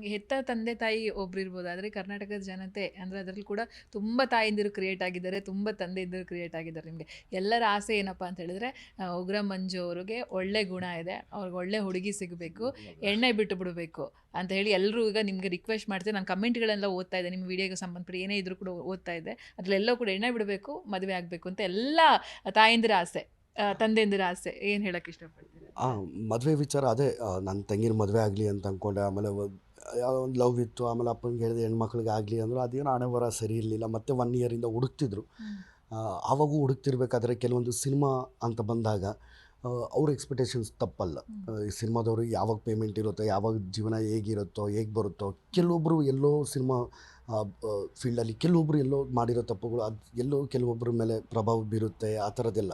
ನಮ್ಗೆ ಹೆತ್ತ ತಂದೆ ತಾಯಿ ಒಬ್ರು ಇರ್ಬೋದು. ಆದರೆ ಕರ್ನಾಟಕದ ಜನತೆ ಅಂದರೆ ಅದರಲ್ಲಿ ಕೂಡ ತುಂಬ ತಾಯಿಂದಿರು ಕ್ರಿಯೇಟ್ ಆಗಿದ್ದಾರೆ ತುಂಬ ತಂದೆಯಂದಿರು ಕ್ರಿಯೇಟ್ ಆಗಿದ್ದಾರೆ ನಿಮಗೆ. ಎಲ್ಲರ ಆಸೆ ಏನಪ್ಪ ಅಂತ ಹೇಳಿದ್ರೆ ಉಗ್ರ ಮಂಜು ಅವ್ರಿಗೆ ಒಳ್ಳೆ ಗುಣ ಇದೆ. ಅವ್ರಿಗೆ ಒಳ್ಳೆ ಹುಡುಗಿ ಸಿಗಬೇಕು ಎಣ್ಣೆ ಬಿಟ್ಟು ಬಿಡಬೇಕು ಅಂತ ಹೇಳಿ ಎಲ್ಲರೂ ಈಗ ನಿಮಗೆ ರಿಕ್ವೆಸ್ಟ್ ಮಾಡ್ತೀನಿ ನಾನು ಕಮೆಂಟ್ಗಳೆಲ್ಲ ಓದ್ತಾ ಇದ್ದೆ ನಿಮ್ಮ ವಿಡಿಯೋಗೆ ಸಂಬಂಧಪಟ್ಟ ಏನೇ ಇದ್ರೂ ಕೂಡ ಓದ್ತಾ ಇದ್ದೆ. ಅದರಲ್ಲೆಲ್ಲೋ ಕೂಡ ಎಣ್ಣೆ ಬಿಡಬೇಕು ಮದುವೆ ಆಗಬೇಕು ಅಂತ ಎಲ್ಲ ತಾಯಂದಿರ ಆಸೆ ತಂದೆಯಿಂದಿರ ಆಸೆ. ಏನು ಹೇಳಕ್ಕೆ ಇಷ್ಟಪಡ್ತೀನಿ ಮದುವೆ ವಿಚಾರ ಅದೇ ನನ್ನ ತಂಗಿನ ಮದುವೆ ಆಗಲಿ ಅಂತ ಅಂದ್ಕೊಂಡೆ ಆಮೇಲೆ ಯಾವುದೋ ಒಂದು ಲವ್ ಇತ್ತು ಆಮೇಲೆ ಅಪ್ಪನಿಗೆ ಹೇಳಿದೆ ಹೆಣ್ಮಕ್ಳಿಗೆ ಆಗಲಿ ಅಂದ್ರೆ. ಅದೇನು ಹಣೆ ಬರ ಸರಿ ಇರಲಿಲ್ಲ. ಮತ್ತು ಒನ್ ಇಯರಿಂದ ಹುಡುಕ್ತಿದ್ರು. ಆವಾಗೂ ಹುಡುಕ್ತಿರ್ಬೇಕಾದ್ರೆ ಕೆಲವೊಂದು ಸಿನಿಮಾ ಅಂತ ಬಂದಾಗ ಅವ್ರ ಎಕ್ಸ್ಪೆಕ್ಟೇಷನ್ಸ್ ತಪ್ಪಲ್ಲ. ಈ ಸಿನಿಮಾದವರು ಯಾವಾಗ ಪೇಮೆಂಟ್ ಇರುತ್ತೋ ಯಾವಾಗ ಜೀವನ ಹೇಗಿರುತ್ತೋ ಹೇಗೆ ಬರುತ್ತೋ ಕೆಲವೊಬ್ಬರು ಎಲ್ಲೋ ಸಿನಿಮಾ ಫೀಲ್ಡಲ್ಲಿ ಕೆಲವೊಬ್ಬರು ಎಲ್ಲೋ ಮಾಡಿರೋ ತಪ್ಪುಗಳು ಅದು ಎಲ್ಲೋ ಕೆಲವೊಬ್ಬರ ಮೇಲೆ ಪ್ರಭಾವ ಬೀರುತ್ತೆ ಆ ಥರದ್ದೆಲ್ಲ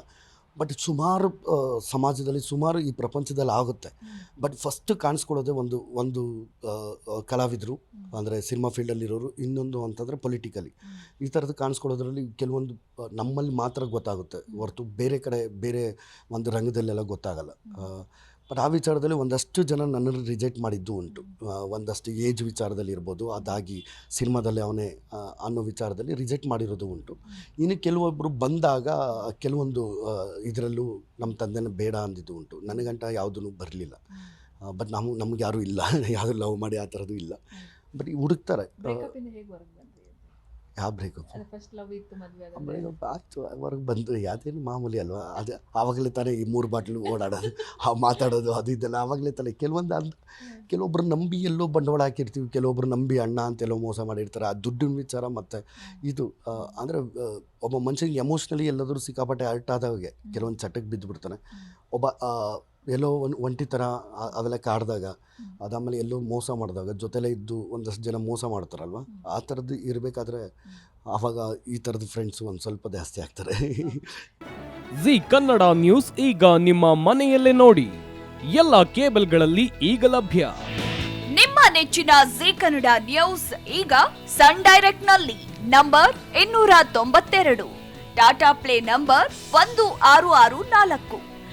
ಬಟ್ ಸುಮಾರು ಸಮಾಜದಲ್ಲಿ ಸುಮಾರು ಈ ಪ್ರಪಂಚದಲ್ಲಿ ಆಗುತ್ತೆ. ಬಟ್ ಫಸ್ಟ್ ಕಾಣಿಸ್ಕೊಳ್ಳೋದೇ ಒಂದು ಒಂದು ಕಲಾವಿದರು ಅಂದರೆ ಸಿನಿಮಾ ಫೀಲ್ಡಲ್ಲಿರೋರು ಇನ್ನೊಂದು ಅಂತಂದರೆ ಪೊಲಿಟಿಕಲಿ ಈ ಥರದ್ದು ಕಾಣಿಸ್ಕೊಳ್ಳೋದ್ರಲ್ಲಿ ಕೆಲವೊಂದು ನಮ್ಮಲ್ಲಿ ಮಾತ್ರ ಗೊತ್ತಾಗುತ್ತೆ. ಹೊರತು ಬೇರೆ ಕಡೆ ಬೇರೆ ಒಂದು ರಂಗದಲ್ಲೆಲ್ಲ ಗೊತ್ತಾಗಲ್ಲ. ಬಟ್ ಆ ವಿಚಾರದಲ್ಲಿ ಒಂದಷ್ಟು ಜನ ನನ್ನನ್ನು ರಿಜೆಕ್ಟ್ ಮಾಡಿದ್ದು ಉಂಟು. ಒಂದಷ್ಟು ಏಜ್ ವಿಚಾರದಲ್ಲಿ ಇರ್ಬೋದು ಅದಾಗಿ ಸಿನಿಮಾದಲ್ಲಿ ಅವನೇ ಅನ್ನೋ ವಿಚಾರದಲ್ಲಿ ರಿಜೆಕ್ಟ್ ಮಾಡಿರೋದು ಉಂಟು. ಇನ್ನು ಕೆಲವೊಬ್ಬರು ಬಂದಾಗ ಕೆಲವೊಂದು ಇದರಲ್ಲೂ ನಮ್ಮ ತಂದೆನ ಬೇಡ ಅಂದಿದ್ದು ಉಂಟು. ನನಗಂಟ ಯಾವುದೂ ಬರಲಿಲ್ಲ. ಬಟ್ ನಾವು ನಮ್ಗೆ ಯಾರೂ ಇಲ್ಲ. ಯಾರು ಲವ್ ಮಾಡಿ ಆ ಥರದ್ದು ಇಲ್ಲ. ಬಟ್ ಈ ಹುಡುಕ್ತಾರೆ. ಯಾವ ಬ್ರೇಕಪ್ ಬ್ರೇಕಪ್ ಆಯ್ತು. ಹೊರಗೆ ಬಂದು ಅದೇನು ಮಾಮೂಲಿ ಅಲ್ವಾ? ಅದು ಆವಾಗಲೇ ತಾನೇ ಈ ಮೂರು ಬಾಟ್ಲು ಓಡಾಡೋದು ಆ ಮಾತಾಡೋದು ಅದು ಇದೆಲ್ಲ ಆವಾಗಲೇ ತಾನೇ. ಕೆಲವೊಂದು ಅಂತ ಕೆಲವೊಬ್ರು ನಂಬಿ ಎಲ್ಲೋ ಬಂಡವಾಳ ಹಾಕಿರ್ತೀವಿ ಕೆಲವೊಬ್ರು ನಂಬಿ ಅಣ್ಣ ಅಂತೆಲ್ಲೋ ಮೋಸ ಮಾಡಿರ್ತಾರೆ. ಆ ದುಡ್ಡಿನ ವಿಚಾರ ಮತ್ತು ಇದು ಅಂದರೆ ಒಬ್ಬ ಮನುಷ್ಯನಿಗೆ ಎಮೋಷ್ನಲಿ ಎಲ್ಲಾದರೂ ಸಿಕ್ಕಾಪಟ್ಟೆ ಅಲ್ಟ್ ಆದಾಗೆ ಕೆಲವೊಂದು ಚಟಕ್ಕೆ ಬಿದ್ದುಬಿಡ್ತಾನೆ ಒಬ್ಬ ಎಲ್ಲೋ ಒಂದು ಒಂಟಿ ಥರ ಅವೆಲ್ಲ ಕಾಡ್ದಾಗ ಅದಾದಮೇಲೆ ಎಲ್ಲೋ ಮೋಸ ಮಾಡಿದಾಗ ಜೊತೆಲೇ ಇದ್ದು ಒಂದಷ್ಟು ಜನ ಮೋಸ ಮಾಡ್ತಾರಲ್ವ? ಆ ಥರದ್ದು ಇರಬೇಕಾದ್ರೆ ಆವಾಗ ಈ ಥರದ ಫ್ರೆಂಡ್ಸು ಒಂದು ಸ್ವಲ್ಪ ಜಾಸ್ತಿ ಆಗ್ತಾರೆ. ಜಿ ಕನ್ನಡ ನ್ಯೂಸ್ ಈಗ ನಿಮ್ಮ ಮನೆಯಲ್ಲೇ ನೋಡಿ. ಎಲ್ಲ ಕೇಬಲ್ಗಳಲ್ಲಿ ಈಗ ಲಭ್ಯ. ನಿಮ್ಮ ನೆಚ್ಚಿನ ಜಿ ಕನ್ನಡ ನ್ಯೂಸ್ ಈಗ ಸನ್ ಡೈರೆಕ್ಟ್ನಲ್ಲಿ ನಂಬರ್ ಇನ್ನೂರ ತೊಂಬತ್ತೆರಡು. ಟಾಟಾ ಪ್ಲೇ ನಂಬರ್ ಒಂದು ಆರು ಆರು ನಾಲ್ಕು.